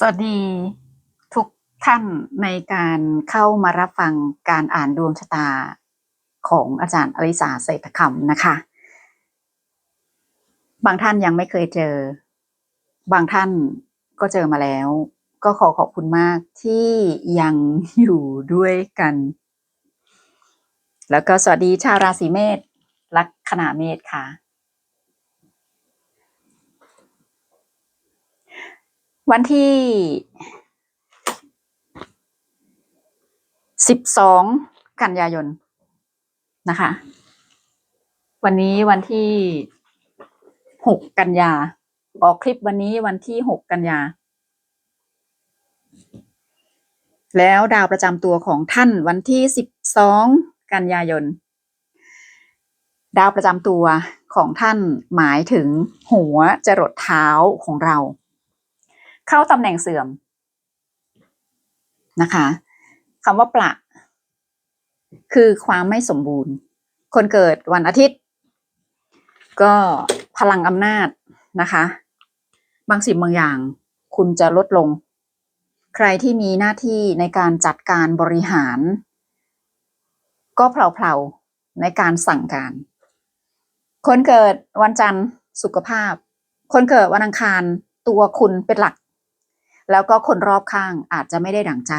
สวัสดีทุกท่านในการเข้ามารับฟังการอ่านดวงชะตาของอาจารย์อลิสาเศรษฐคำนะคะ บางท่านยังไม่เคยเจอ บางท่านก็เจอมาแล้ว ก็ขอขอบคุณมากที่ยังอยู่ด้วยกัน แล้วก็สวัสดีชาวราศีเมษลัคนาเมษค่ะ วันที่สิบสองกันยายนนะคะ วันนี้วันที่หกกันยา ออกคลิปวันนี้วันที่หกกันยา แล้วดาวประจำตัวของท่านวันที่สิบสองกันยายน ดาวประจำตัวของท่านหมายถึงหัวจรดเท้าของเรา เข้าตำแหน่งเสื่อมนะคะคำว่าประคือความไม่สมบูรณ์ คนเกิดวันอาทิตย์ ก็พลังอำนาจนะคะ บางสิ่งบางอย่าง คุณจะลดลง ใครที่มีหน้าที่ในการจัดการบริหาร ก็เพลาๆในการสั่งการ คนเกิดวันจันทร์สุขภาพ คนเกิดวันอังคารตัวคุณเป็นหลัก แล้วก็คนรอบข้างอาจจะไม่ได้ดั่งใจ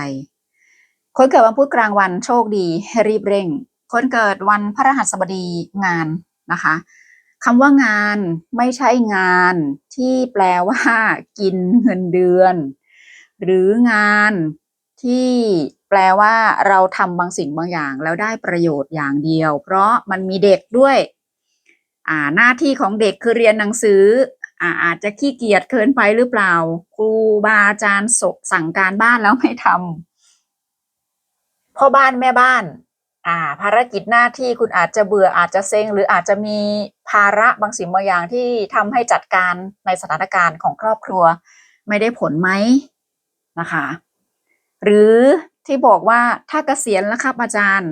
คนเกิดวันพุธกลางวันโชคดีรีบเร่ง คนเกิดวันพระหัสบดีงานนะคะคำว่างานไม่ใช่งานที่แปลว่ากินเงินเดือน หรืองานที่แปลว่าเราทำบางสิ่งบางอย่างแล้วได้ประโยชน์อย่างเดียว เพราะมันมีเด็กด้วย อ่าหน้าที่ของเด็กคือเรียนหนังสือ อาอาจจะขี้เกียจเกินไปหรือเปล่า ครูบาอาจารย์สสั่งการบ้านแล้วไม่ทำพ่อบ้านแม่บ้าน อ่า ภารกิจหน้าที่คุณอาจจะเบื่ออาจจะเซ็งหรืออาจจะมีภาระบางสิ่งบางอย่างที่ทำให้จัดการในสถานการณ์ของครอบครัว ไม่ได้ผลไหมนะคะ หรือที่บอกว่าถ้าเกษียณแล้วครับอาจารย์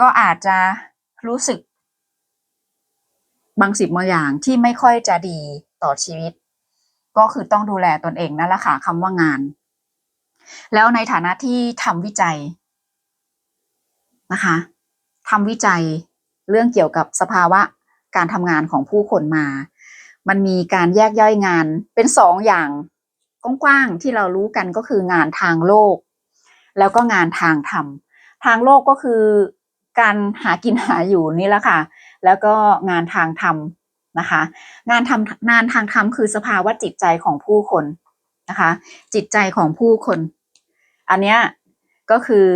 ก็อาจจะรู้สึก บางสิ่งบางอย่างที่ไม่ค่อยจะดี ต่อชีวิต ก็คือต้องดูแลตนเองนั่นแหละค่ะคำว่างาน แล้วในฐานะที่ทำวิจัยนะคะทำวิจัยเรื่องเกี่ยวกับสภาวะการทำงานของผู้คนมา มันมีการแยกย่อยงานเป็นสองอย่างกว้างๆที่เรารู้กันก็คืองานทางโลก แล้วก็งานทางธรรม ทางโลกก็คือการหากินหาอยู่นี่แหละค่ะ แล้วก็งานทางธรรม นะคะ งานทำงานทางธรรมคือสภาวะจิตใจของผู้คนนะคะ จิตใจของผู้คน อันเนี้ยก็คือ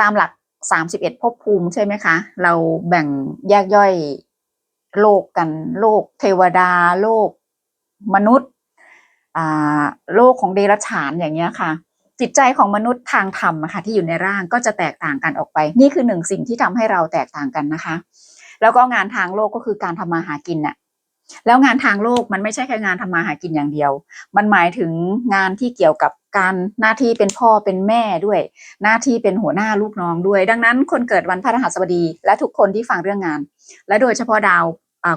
ตามหลักสามสิบเอ็ดภพภูมิใช่ไหมคะ เราแบ่งแยกย่อยโลกกันโลกเทวดา โลกมนุษย์โลกของเดรัจฉานอย่างเงี้ยค่ะ จิตใจของมนุษย์ทางธรรมค่ะที่อยู่ในร่างก็จะแตกต่างกันออกไป นี่คือหนึ่งสิ่งที่ทำให้เราแตกต่างกันนะคะ แล้วก็งานทางโลกก็คือการทำมาหากินน่ะแล้วงานทางโลกมันไม่ใช่แค่งานทำมาหากินอย่างเดียว มันหมายถึงงานที่เกี่ยวกับการหน้าที่เป็นพ่อเป็นแม่ด้วย หน้าที่เป็นหัวหน้าลูกน้องด้วย ดังนั้นคนเกิดวันพฤหัสบดี และทุกคนที่ฟังเรื่องงาน และโดยเฉพาะดาว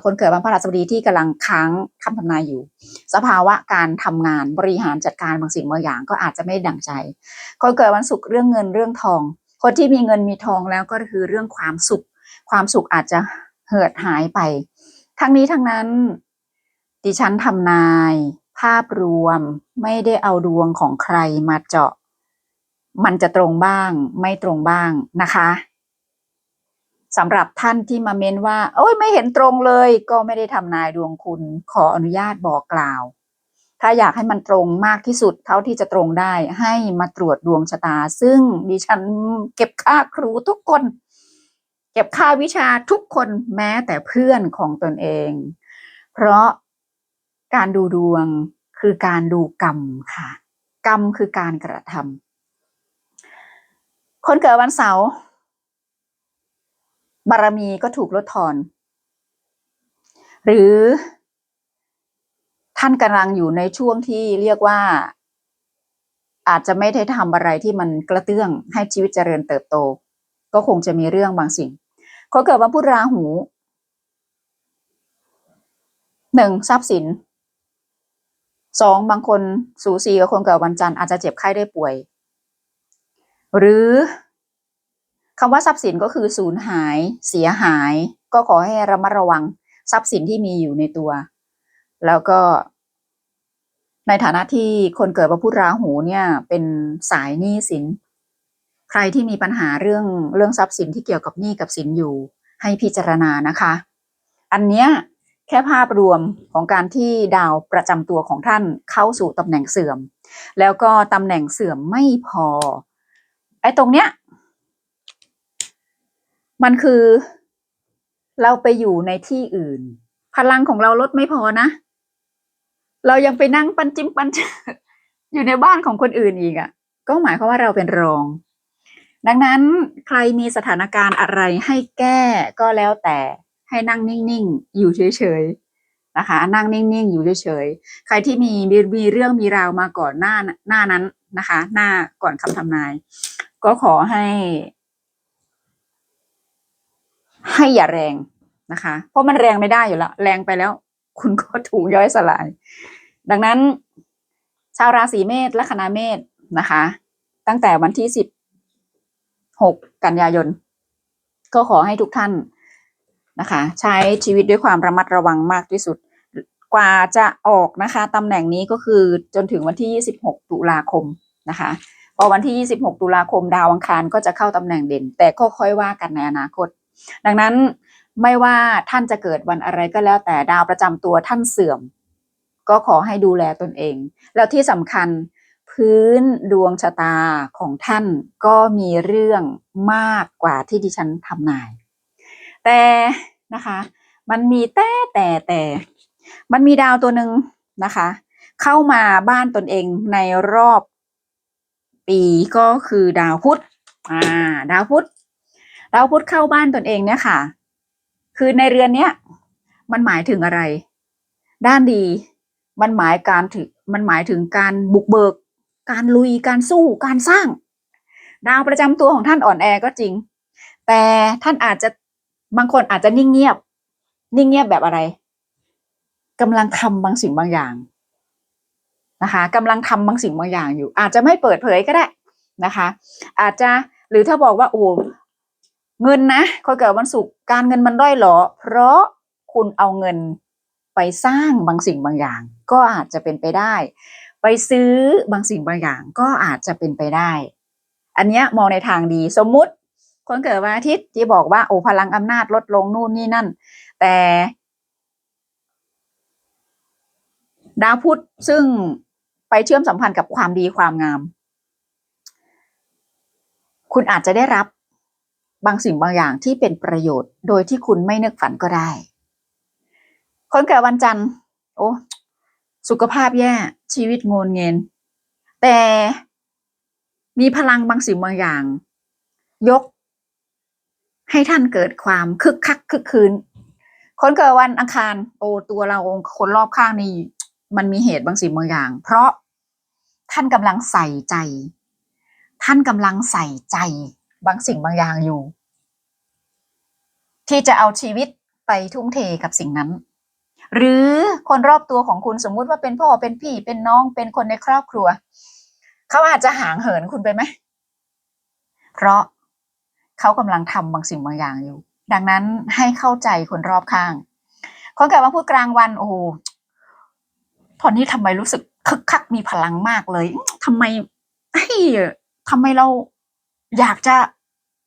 คนเกิดวันพฤหัสบดีที่กำลังค้างคำทำนายอยู่ สภาวะการทำงานบริหารจัดการบางสิ่งบางอย่างก็อาจจะไม่ดั่งใจ คนเกิดวันศุกร์เรื่องเงินเรื่องทอง คนที่มีเงินมีทองแล้วก็คือเรื่องความสุข ความสุขอาจจะเหือดหายไป ทั้งนี้ทั้งนั้น ดิฉันทำนาย ภาพรวมไม่ได้เอาดวงของใครมาเจาะ มันจะตรงบ้าง ไม่ตรงบ้างนะคะสำหรับท่านที่มาเม้นว่า โอ้ยไม่เห็นตรงเลย ก็ไม่ได้ทำนายดวงคุณขออนุญาตบอกกล่าว ถ้าอยากให้มันตรงมากที่สุด เท่าที่จะตรงได้ให้มาตรวจดวงชะตา ซึ่งดิฉันเก็บค่าครูทุกคน เก็บค่าวิชาทุกคนแม้แต่เพื่อนของตนเอง เพราะการดูดวงคือการดูกรรมค่ะ กรรมคือการกระทำคนเกิดวันเสาร์บารมีก็ถูกลดทอน หรือท่านกำลังอยู่ในช่วงที่เรียกว่า อาจจะไม่ได้ทำอะไรที่มันกระเตื้องให้ชีวิตเจริญเติบโต ก็คงจะมีเรื่องบางสิ่ง คนเกิดวันพุธราหูหนึ่งทรัพย์สินสองบางคนสูสีกับคนเกิดวันจันทร์อาจจะเจ็บไข้ได้ป่วย หรือคำว่าทรัพย์สินก็คือสูญหาย เสียหาย ก็ขอให้ระมัดระวังทรัพย์สินที่มีอยู่ในตัว แล้วก็ ในฐานะที่คนเกิดวันพุธราหูเนี่ย เป็นสายหนี้สิน ใครที่มีปัญหาเรื่องเรื่องทรัพย์สินที่เกี่ยวกับหนี้กับสินอยู่ ให้พิจารณานะคะ อันเนี้ยแค่ภาพรวมของการที่ดาวประจำตัวของท่านเข้าสู่ตำแหน่งเสื่อม แล้วก็ตำแหน่งเสื่อมไม่พอ ไอ้ตรงเนี้ย มันคือ เราไปอยู่ในที่อื่น พลังของเราลดไม่พอนะ เรายังไปนั่งปันจิ้มปันอยู่ในบ้านของคนอื่นอีกอะ่ะ ก็หมายความว่าเราเป็นรอง ดังนั้นใครมีสถานการณ์อะไรให้แก้ก็แล้วแต่ให้นั่งนิ่งๆ อยู่เฉยๆนะคะ นั่งนิ่งๆ อยู่เฉยๆ ใครที่มีมีมีเรื่องมีราวมาก่อนหน้าหน้านั้นนะคะ หน้าก่อนคำทำนาย ก็ขอให้ ให้อย่าแรงนะคะ เพราะมันแรงไม่ได้อยู่แล้ว แรงไปแล้ว คุณก็ถูกย่อยสลาย ดังนั้น ชาวราศีเมษและคณะเมษนะคะ ตั้งแต่วันที่สิบ หกกันยายน ก็ขอให้ทุกท่านนะคะ ใช้ชีวิตด้วยความระมัดระวังมากที่สุด กว่าจะออกนะคะตำแหน่งนี้ก็คือจนถึงวันที่ 26 ตุลาคมนะคะพอวันที่ 26 ตุลาคมดาวอังคารก็จะเข้าตำแหน่งเด่น แต่ก็ค่อยว่ากันในอนาคต ดังนั้นไม่ว่าท่านจะเกิดวันอะไรก็แล้วแต่ดาวประจำตัวท่านเสื่อม ก็ขอให้ดูแลตนเอง แล้วที่สำคัญ พื้นดวงชะตาของท่านก็มีเรื่องมากกว่าที่ดิฉันทำนาย แต่นะคะมันมีแต่แต่แต่ มันมีดาวตัวหนึ่งนะคะ เข้ามาบ้านตนเองในรอบปีก็คือดาวพุธอ่า ดาวพุธดาวพุธเข้าบ้านตนเองเนี่ยค่ะ คือในเรือนเนี้ยมันหมายถึงอะไร ด้านดี มันหมายการถึงมันหมายถึงการบุกเบิก การลุยการสู้การสร้าง ดาวประจำตัวของท่านอ่อนแอก็จริง แต่ท่านอาจจะบางคนอาจจะนิ่งเงียบ นิ่งเงียบแบบอะไรกำลังทำบางสิ่งบางอย่างนะคะกำลังทำบางสิ่งบางอย่างอยู่ อาจจะไม่เปิดเผยก็ได้นะคะ อาจจะหรือถ้าบอกว่าโอ้เงินนะคนเกิดวันศุกร์การเงินมันด้อยหรอ เพราะคุณเอาเงินไปสร้างบางสิ่งบางอย่าง ก็อาจจะเป็นไปได้ ไปซื้อบางสิ่งบางอย่างก็อาจจะเป็นไปได้ อันนี้มองในทางดีสมมุติ คนเกิดวันอาทิตย์ที่บอกว่าโอ้พลังอำนาจลดลงนู่นนี่นั่น แต่ ดาวพุธซึ่งไปเชื่อมสัมพันธ์กับความดีความงาม คุณอาจจะได้รับบางสิ่งบางอย่างที่เป็นประโยชน์ โดยที่คุณไม่นึกฝันก็ได้ คนเกิดวันจันทร์ โอ้ สุขภาพแย่ ชีวิตงนเงิน แต่มีพลังบางสิ่งบางอย่าง ยก ให้ท่านเกิดความคึกคักคึกคืน คนเกิดวันอังคารโอตัวเราคนรอบข้างนี่มันมีเหตุบางสิ่งบางอย่าง เพราะท่านกำลังใส่ใจ ท่านกำลังใส่ใจบางสิ่งบางอย่างอยู่ ที่จะเอาชีวิตไปทุ่มเทกับสิ่งนั้น หรือคนรอบตัวของคุณสมมุติว่าเป็นพ่อเป็นพี่เป็นน้องเป็นคนในครอบครัว เขาอาจจะห่างเหินคุณไปไหม เพราะเขากำลังทำบางสิ่งบางอย่างอยู่ ดังนั้นให้เข้าใจคนรอบข้างคนเกิดวันพูดกลางวันโอ้ตอนนี้ทำไมรู้สึกคึกคักมีพลังมากเลยทำไมเฮ้ยทำไมเราอยากจะ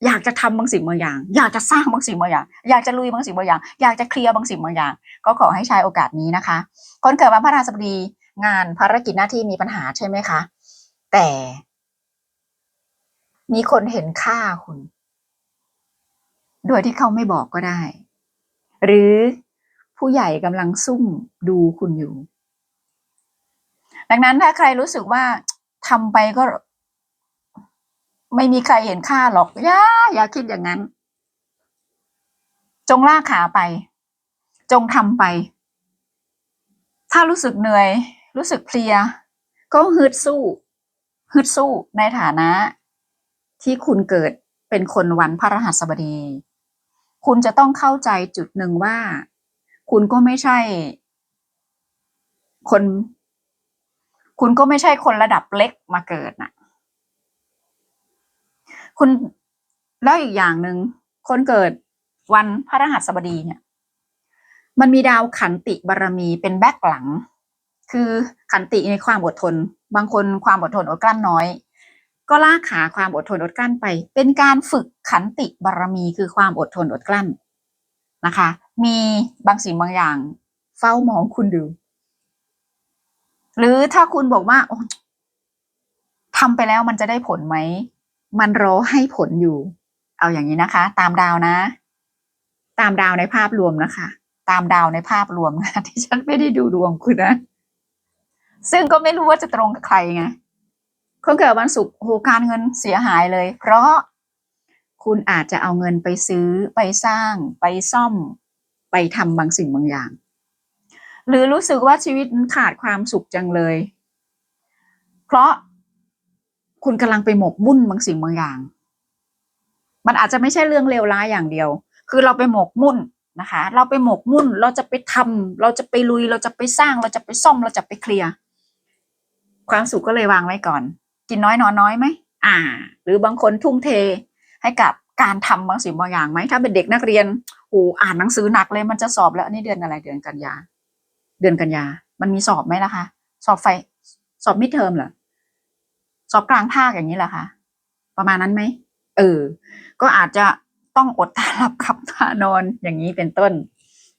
อยากจะทำบางสิ่งบางอย่าง อยากจะสร้างบางสิ่งบางอย่าง อยากจะลุยบางสิ่งบางอย่าง อยากจะเคลียร์บางสิ่งบางอย่าง ก็ขอให้ใช้โอกาสนี้นะคะ คนเกิดวันพฤหัสบดีงานภารกิจหน้าที่มีปัญหาใช่ไหมคะ แต่ มีคนเห็นค่าคุณ โดยที่เขาไม่บอกก็ได้ หรือผู้ใหญ่กำลังซุ่มดูคุณอยู่ ดังนั้นถ้าใครรู้สึกว่าทำไปก็ ไม่มีใครเห็นค่าหรอกอย่าอย่าคิดอย่างนั้น จงลากขาไป จงทำไป ถ้ารู้สึกเหนื่อย รู้สึกเพลีย ก็ฮึดสู้ ฮึดสู้ในฐานะ ที่คุณเกิดเป็นคนวันพระรหัสบดี คุณจะต้องเข้าใจจุดหนึ่งว่า คุณก็ไม่ใช่ คน คุณก็ไม่ใช่คนระดับเล็กมาเกิดน่ะ คุณแล้วอีกอย่างหนึ่งคนเกิดวันพระรหัสบดีเนี่ย มันมีดาวขันติบารมีเป็นแบ็กหลัง คือขันติในความอดทน บางคนความอดทนอดกลั้นน้อย ก็ลากขาความอดทนอดกลั้นไป เป็นการฝึกขันติบารมีคือความอดทนอดกลั้นนะคะ มีบางสิ่งบางอย่าง เฝ้ามองคุณดูหรือถ้าคุณบอกว่าโอ๊ยทำไปแล้วมันจะได้ผลไหม มันรอให้ผลอยู่ เอาอย่างนี้นะคะ ตามดาวนะ ตามดาวในภาพรวมนะคะ ตามดาวในภาพรวมนะที่ฉันไม่ได้ดูดวงคุณนะซึ่งก็ไม่รู้ว่าจะตรงกับใครไงคนเกิดวันศุกร์โหการเงินเสียหายเลย เพราะคุณอาจจะเอาเงินไปซื้อไปสร้าง ไปซ่อม ไปทำบางสิ่งบางอย่าง หรือรู้สึกว่าชีวิตขาดความสุขจังเลย เพราะ คุณกำลังไปหมกมุ่นบางสิ่งบางอย่าง มันอาจจะไม่ใช่เรื่องเลวร้ายอย่างเดียว คือเราไปหมกมุ่นนะคะ เราไปหมกมุ่น เราจะไปทำเราจะไปลุย เราจะไปสร้าง เราจะไปซ่อม เราจะไปเคลียร์ความสุขก็เลยวางไว้ก่อน กินน้อยนอนน้อยไหมอ่า หรือบางคนทุ่มเทให้กับการทำบางสิ่งบางอย่างไหมถ้าเป็นเด็กนักเรียนโอ้อ่านหนังสือหนักเลยมันจะสอบแล้วนนี้เดือนอะไรเดือนกันยา เดือนกันยา มันมีสอบไหมล่ะคะ สอบไฟ สอบมิดเทอมเหรอ สอบกลางภาคอย่างนี้แหละคะประมาณนั้นไหมเออ ก็อาจจะต้องอดตาหลับขับตานอนอย่างนี้เป็นต้น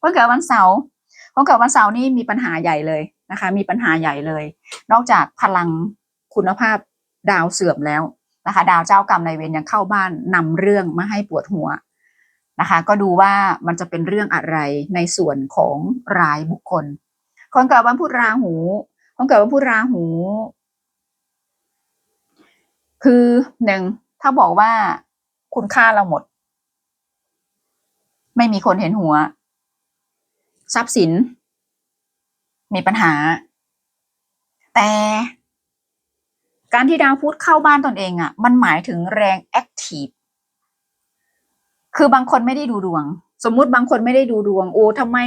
คนเกิดวันเสาร์คนเกิดวันเสาร์นี่มีปัญหาใหญ่เลยนะคะ มีปัญหาใหญ่เลย นอกจากพลังคุณภาพดาวเสื่อมแล้วนะคะ ดาวเจ้ากรรมนายเวรยังเข้าบ้านนำเรื่องมาให้ปวดหัวนะคะ ก็ดูว่ามันจะเป็นเรื่องอะไรในส่วนของรายบุคคล คนเกิดวันพุธราหูคนเกิดวันพุธราหู คือหนึ่งถ้าบอกว่าคุณค่าเราหมด ไม่มีคนเห็นหัว ทรัพย์สิน มีปัญหา แต่การที่ดาวพุธเข้าบ้านตนเองอะ่ะ มันหมายถึงแรงแอคทีฟคือบางคนไม่ได้ดูดวง สมมุติบางคนไม่ได้ดูดวง โอ้ทำไม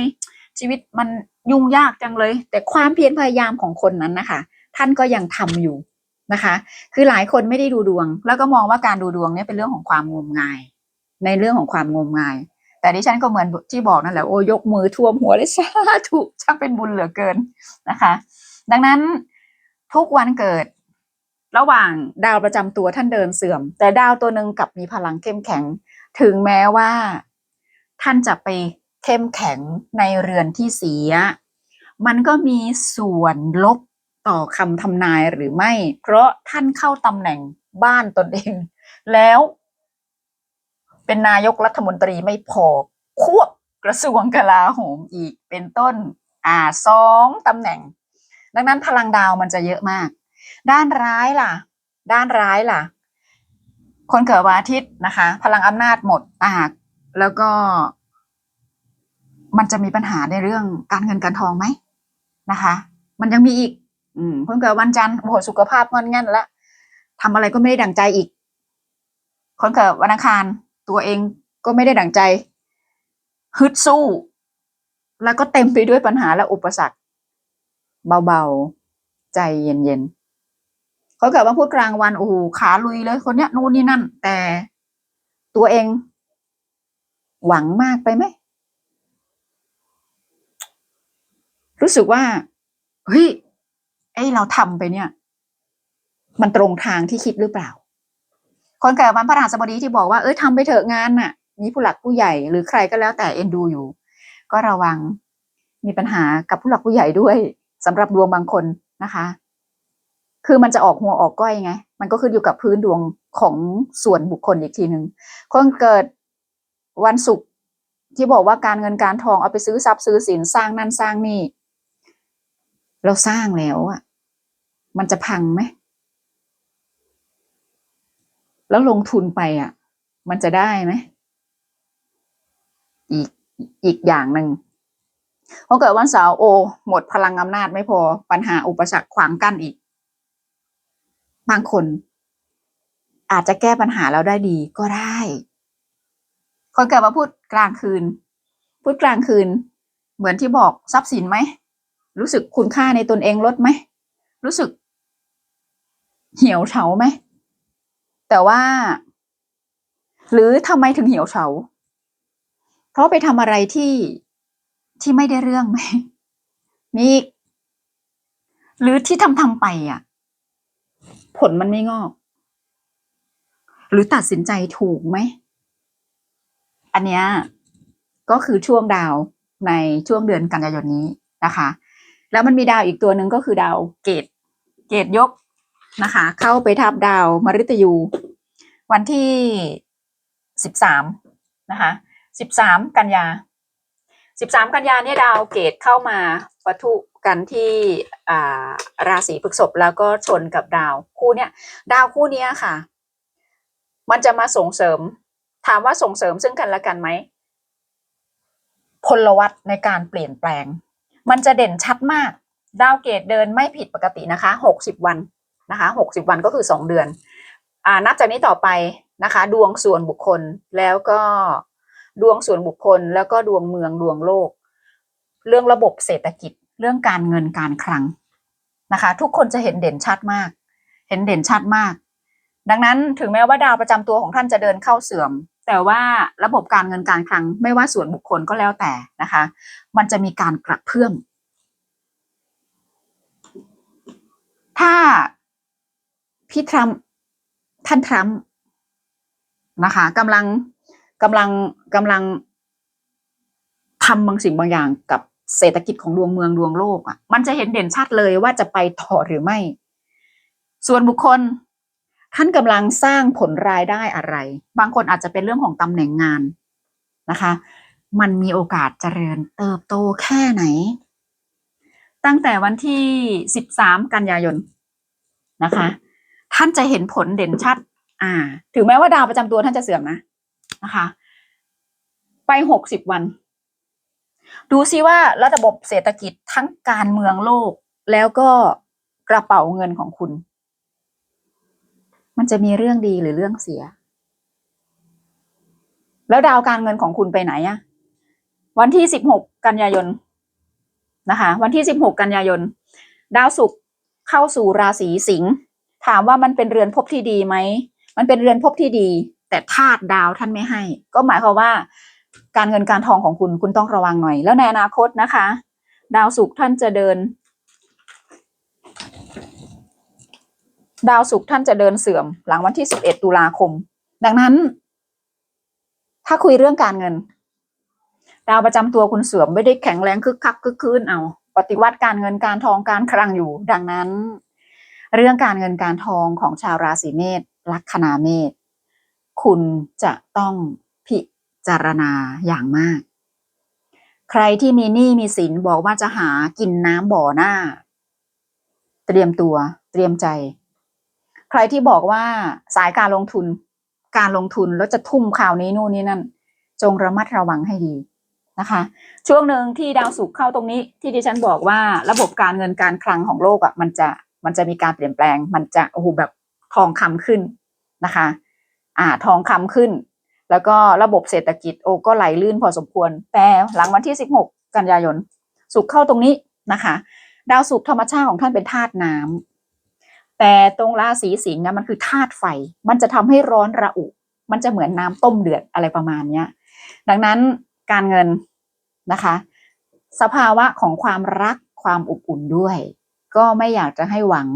ชีวิตมันยุ่งยากจังเลย แต่ความเพียรพยายามของคนนั้นนะคะ ท่านก็ยังทำอยู่ นะคะ คือหลายคนไม่ได้ดูดวง แล้วก็มองว่าการดูดวงเนี่ยเป็นเรื่องของความงมงาย ในเรื่องของความงมงาย แต่ดิฉันก็เหมือนที่บอกนั่นแหละโอ้ยกมือท่วมหัวเลยสาธุช่างเป็นบุญเหลือเกินนะคะ ดังนั้นทุกวันเกิดระหว่างดาวประจำตัวท่านเดินเสื่อม แต่ดาวตัวหนึ่งกลับมีพลังเข้มแข็ง ถึงแม้ว่า ท่านจะไปเข้มแข็งในเรือนที่เสีย มันก็มีส่วนลบ ต่อคำทำนายหรือไม่ เพราะท่านเข้าตำแหน่งบ้านตนเอง แล้ว เป็นนายกรัฐมนตรีไม่พอ ควบกระทรวงกลาโหมอีกเป็นต้น อ่าสองตำแหน่ง ดังนั้นพลังดาวมันจะเยอะมาก ด้านร้ายล่ะ ด้านร้ายล่ะ คนเกิดวันอาทิตย์นะคะ พลังอำนาจหมดอ่าแล้วก็ มันจะมีปัญหาในเรื่องการเงินการทองไหมนะคะ มันยังมีอีก อืมคนเกิดวันจันทร์โอ้โหสุขภาพงอนง่นละทำอะไรก็ไม่ได้ดั่งใจอีก คนเกิดวันอังคาร ตัวเองก็ไม่ได้ดั่งใจ ฮึดสู้ แล้วก็เต็มไปด้วยปัญหาและอุปสรรค เบาๆ ใจเย็นๆเขาเกิดว่าพูดกลางวันโอ้โหขาลุยเลย คนเนี้ยนู่นนี่นั่น แต่ตัวเอง หวังมากไปไหมรู้สึกว่าเฮ้ย ไอ้เราทำไปเนี่ย มันตรงทางที่คิดหรือเปล่า คนเกิดวันพฤหัสบดีที่บอกว่าเอ้ยทำไปเถอะงานน่ะ มีผู้หลักผู้ใหญ่หรือใครก็แล้วแต่เอ็นดูอยู่ ก็ระวังมีปัญหากับผู้หลักผู้ใหญ่ด้วยสำหรับดวงบางคนนะคะ คือมันจะออกหัวออกก้อยไง มันก็ขึ้นอยู่กับพื้นดวงของส่วนบุคคลอีกทีหนึ่งคนเกิดวันศุกร์ที่บอกว่าการเงินการทองเอาไปซื้อทรัพย์ซื้อสินสร้างนั่นสร้างนี่ เราสร้างแล้วอะมันจะพังไหม แล้วลงทุนไปอะ มันจะได้ไหม อีกอีกอย่างหนึ่งพอเกิดวันเสาร์โอ หมดพลังอำนาจไม่พอปัญหาอุปสรรคขวางกั้นอีก บางคน อาจจะแก้ปัญหาแล้วได้ดีก็ได้ คนเกิดมาพูดกลางคืน พูดกลางคืน เหมือนที่บอกทรัพย์สินไหม รู้สึกคุณค่าในตนเองลดไหม รู้สึก เหี่ยวเฉาไหม แต่ว่า หรือทำไมถึงเหี่ยวเฉา เพราะไปทำอะไรที่ที่ไม่ได้เรื่องไหม มีหรือที่ทำทำไปอะ ผลมันไม่งอก หรือตัดสินใจถูกไหม อันเนี้ยก็คือช่วงดาวในช่วงเดือนกันยายนนี้นะคะ แล้วมันมีดาวอีกตัวหนึ่งก็คือดาวเกตเกตยกนะคะ เข้าไปทับดาวมฤตยู วันที่สิบสามนะคะสิบสามกันยาสิบสามกันยาเนี่ยดาวเกตเข้ามาปะทุกันที่ราศีพฤษภแล้วก็ชนกับดาวคู่เนี้ยดาวคู่เนี้ยค่ะ มันจะมาส่งเสริม ถามว่าส่งเสริมซึ่งกันและกันไหมพลวัตในการเปลี่ยนแปลง มันจะเด่นชัดมาก ดาวเกตเดินไม่ผิดปกตินะคะหกสิบวันนะคะหกสิบวันก็คือสองเดือนอ่านับจากนี้ต่อไปนะคะ ดวงส่วนบุคคลแล้วก็ดวงส่วนบุคคล แล้วก็ดวงเมืองดวงโลก เรื่องระบบเศรษฐกิจ เรื่องการเงินการคลังนะคะ ทุกคนจะเห็นเด่นชัดมาก เห็นเด่นชัดมาก ดังนั้นถึงแม้ว่าดาวประจำตัวของท่านจะเดินเข้าเสื่อม แต่ว่าระบบการเงินการคลังไม่ว่าส่วนบุคคลก็แล้วแต่นะคะ มันจะมีการกระเพื่อมถ้าพี่ทรัมป์ท่านทรัมป์นะคะกำลังกำลังกำลังทำบางสิ่งบางอย่างกับเศรษฐกิจของดวงเมืองดวงโลกอะ มันจะเห็นเด่นชัดเลยว่าจะไปต่อหรือไม่ ส่วนบุคคล ท่านกำลังสร้างผลรายได้อะไร บางคนอาจจะเป็นเรื่องของตำแหน่งงานนะคะ มันมีโอกาสเจริญเติบโตแค่ไหน ตั้งแต่วันที่ 13 กันยายนนะคะ ท่านจะเห็นผลเด่นชัด อ่า ถึงแม้ว่าดาวประจำตัวท่านจะเสื่อมนะนะคะ ไปหกสิบวัน ดูซิว่าระบบเศรษฐกิจทั้งการเมืองโลก แล้วก็กระเป๋าเงินของคุณ มันจะมีเรื่องดีหรือเรื่องเสีย แล้วดาวการเงินของคุณไปไหนอะวันที่สิบหกกันยายนนะคะ วันที่สิบหกกันยายน ดาวศุกร์เข้าสู่ราศีสิงห์ถามว่ามันเป็นเรือนภพที่ดีไหมมันเป็นเรือนภพที่ดี แต่ธาตุดาวท่านไม่ให้ ก็หมายความว่า การเงินการทองของคุณคุณต้องระวังหน่อย แล้วในอนาคตนะคะ ดาวศุกร์ท่านจะเดิน ดาวศุกร์ท่านจะเดินเสื่อมหลังวันที่ 11 ตุลาคม ดังนั้น ถ้าคุยเรื่องการเงิน ดาวประจำตัวคุณเสื่อมไม่ได้แข็งแรงคึกคักคึกคืนเอา ปฏิวัติการเงินการทองการคลังอยู่ ดังนั้น เรื่องการเงินการทองของชาวราศีเมษลัคนาเมษคุณจะต้องพิจารณาอย่างมาก ใครที่มีหนี้มีสินบอกว่าจะหากินน้ำบ่อหน้า เตรียมตัวเตรียมใจ ใครที่บอกว่าสายการลงทุน การลงทุนแล้วจะทุ่มข่าวนี้นู่นนี่นั่น จงระมัดระวังให้ดีนะคะ ช่วงหนึ่งที่ดาวศุกร์เข้าตรงนี้ ที่ดิฉันบอกว่าระบบการเงินการคลังของโลกอะมันจะมันจะมีการเปลี่ยนแปลง มันจะโอ้โหแบบทองคำขึ้นนะคะ อ่าทองคำขึ้น แล้วก็ระบบเศรษฐกิจโอ้ก็ไหลลื่นพอสมควร แต่หลังวันที่ 16 กันยายนศุกร์เข้าตรงนี้นะคะ ดาวศุกร์ธรรมชาติของท่านเป็นธาตุน้ำ แต่ตรงราศีสิงห์นะมันคือธาตุไฟ มันจะทำให้ร้อนระอุ มันจะเหมือนน้ำต้มเดือดอะไรประมาณเนี้ย ดังนั้นการเงินนะคะ สภาวะของความรักความอบอุ่นด้วย ก็ไม่อยากจะให้หวัง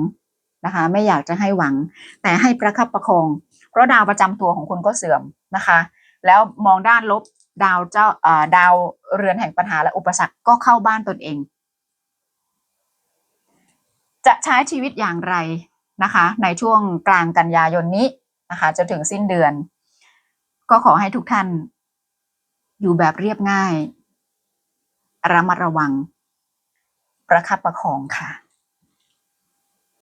นะคะ ไม่อยากจะให้หวัง แต่ให้ประคับประคอง เพราะดาวประจำตัวของคุณก็เสื่อมนะคะ แล้วมองด้านลบดาวเจ้าดาวเรือนแห่งปัญหาและอุปสรรคก็เข้าบ้านตนเอง จะใช้ชีวิตอย่างไร นะคะ ในช่วงกลางกันยายนนี้นะคะจนถึงสิ้นเดือน ก็ขอให้ทุกท่าน อยู่แบบเรียบง่าย ระมัดระวัง ประคับประคองค่ะ